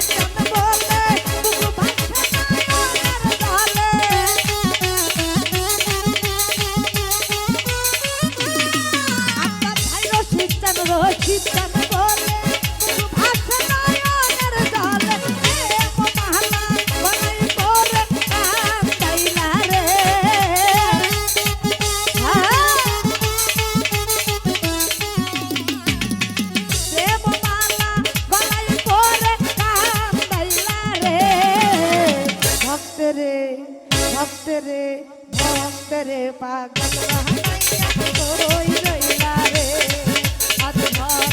Thank you. ভক্ত রে ভক্ত রে পাগল রে হাত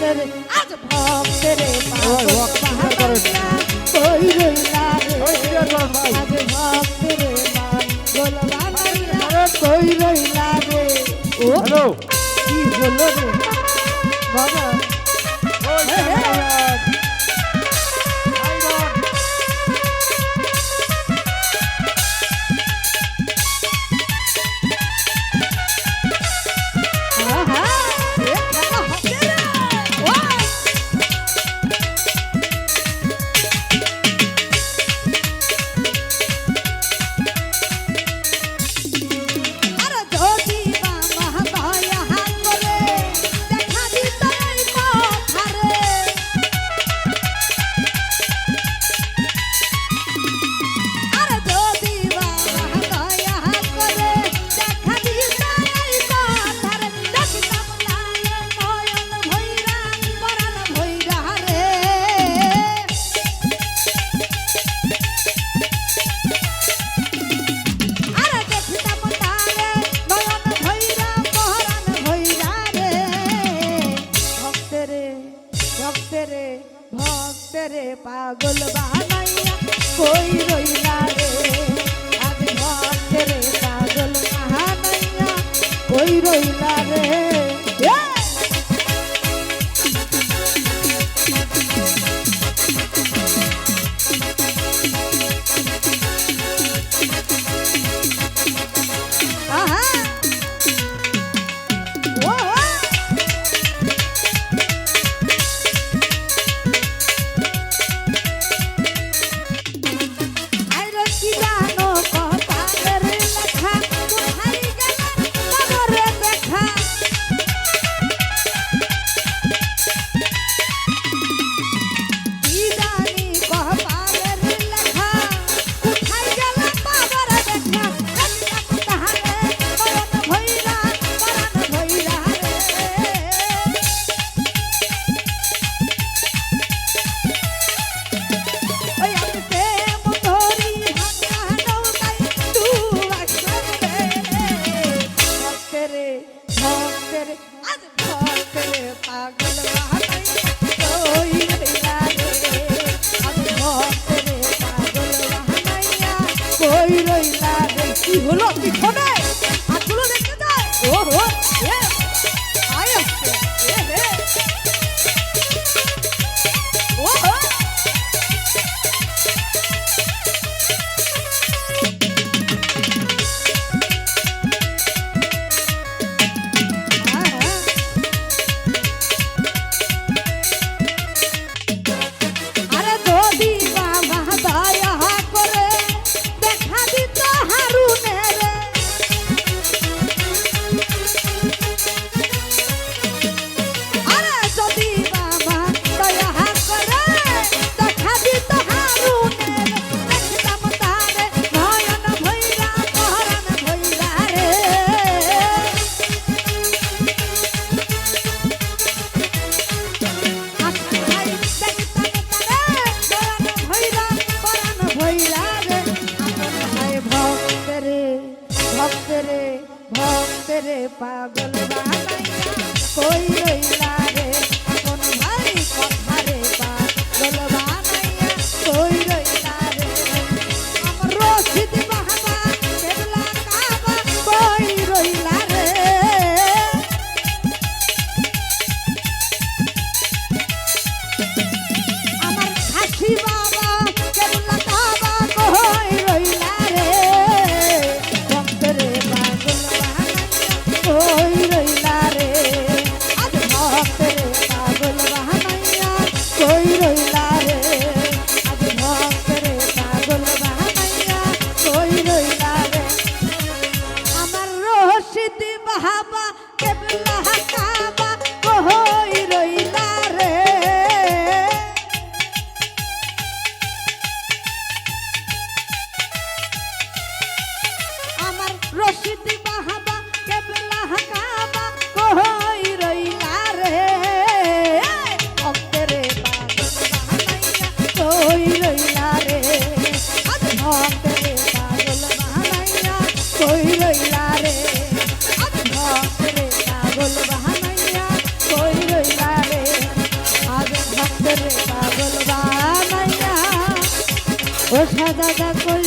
ভক্তের আজ ভক্তের কই রইলা রে ও কি হলো রে? ভক্তরে পাগল বানাইয়া কই রইলা রে? আজ ভক্তরে পাগল বানাইয়া কই রইলা রে? কি হলো? পিছনে ভক্তের পাগল বানাইয়া কই রইল পাগল